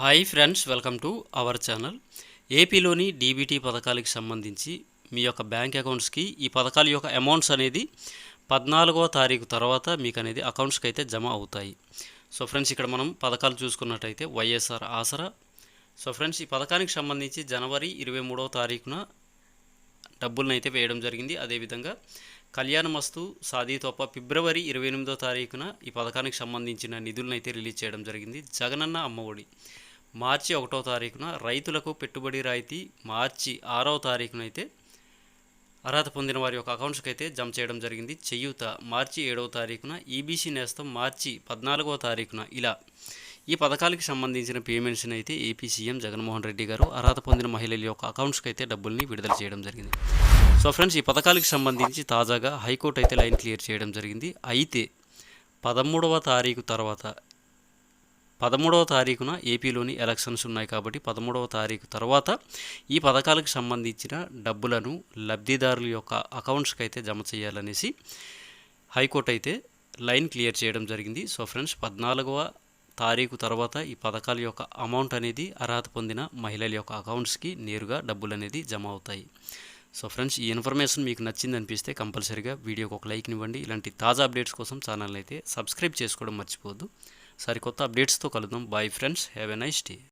Hi friends welcome to our channel. ఏపీలోని DBT పథకాలకు సంబంధించి మీ యొక్క బ్యాంక్ అకౌంట్స్కి ఈ పథకాల యొక్క అమౌంట్స్ అనేది పద్నాలుగో తారీఖు తర్వాత మీకు అనేది అకౌంట్స్కి అయితే జమ అవుతాయి. సో ఫ్రెండ్స్ ఇక్కడ మనం పథకాలు చూసుకున్నట్టయితే వైఎస్ఆర్ ఆసరా. సో ఫ్రెండ్స్ ఈ పథకానికి సంబంధించి జనవరి ఇరవై మూడవ తారీఖున డబ్బులను అయితే వేయడం జరిగింది. అదేవిధంగా కళ్యాణ మస్తు సాదీ తోప ఫిబ్రవరి ఇరవై ఎనిమిదో తారీఖున ఈ పథకానికి సంబంధించిన నిధులను అయితే రిలీజ్ చేయడం జరిగింది. జగనన్న అమ్మఒడి. మార్చి ఒకటో తారీఖున రైతులకు పెట్టుబడి రాయితీ మార్చి ఆరవ తారీఖున అయితే అర్హత పొందిన వారి యొక్క అకౌంట్స్కి అయితే జమ చేయడం జరిగింది. చేయూత మార్చి ఏడవ తారీఖున ఈబీసీ నేస్తం మార్చి పద్నాలుగవ తారీఖున ఇలా ఈ పథకాలకు సంబంధించిన పేమెంట్స్ని అయితే ఏపీ సీఎం జగన్మోహన్ రెడ్డి గారు అర్హత పొందిన మహిళల యొక్క అకౌంట్స్కి అయితే డబ్బుల్ని విడుదల చేయడం జరిగింది. సో ఫ్రెండ్స్ ఈ పథకాలకు సంబంధించి తాజాగా హైకోర్టు అయితే లైన్ క్లియర్ చేయడం జరిగింది. అయితే పదమూడవ తారీఖు తర్వాత పదమూడవ తారీఖున ఏపీలోని ఎలక్షన్స్ ఉన్నాయి కాబట్టి పదమూడవ తారీఖు తర్వాత ఈ పథకాలకు సంబంధించిన డబ్బులను లబ్ధిదారుల యొక్క అకౌంట్స్కి అయితే జమ చేయాలనేసి హైకోర్టు అయితే లైన్ క్లియర్ చేయడం జరిగింది. సో ఫ్రెండ్స్ పద్నాలుగవ తారీఖు తర్వాత ఈ పథకాల యొక్క అమౌంట్ అనేది అర్హత పొందిన మహిళల యొక్క అకౌంట్స్కి నేరుగా డబ్బులు అనేది జమ అవుతాయి. సో ఫ్రెండ్స్ ఈ ఇన్ఫర్మేషన్ మీకు నచ్చింది అనిపిస్తే కంపల్సరీగా వీడియోకి ఒక లైక్ ఇవ్వండి. ఇలాంటి తాజా అప్డేట్స్ కోసం ఛానల్ అయితే సబ్స్క్రైబ్ చేసుకోవడం మర్చిపోవద్దు. సరికొత్త అప్డేట్స్తో కలుద్దాం. Bye friends have a nice day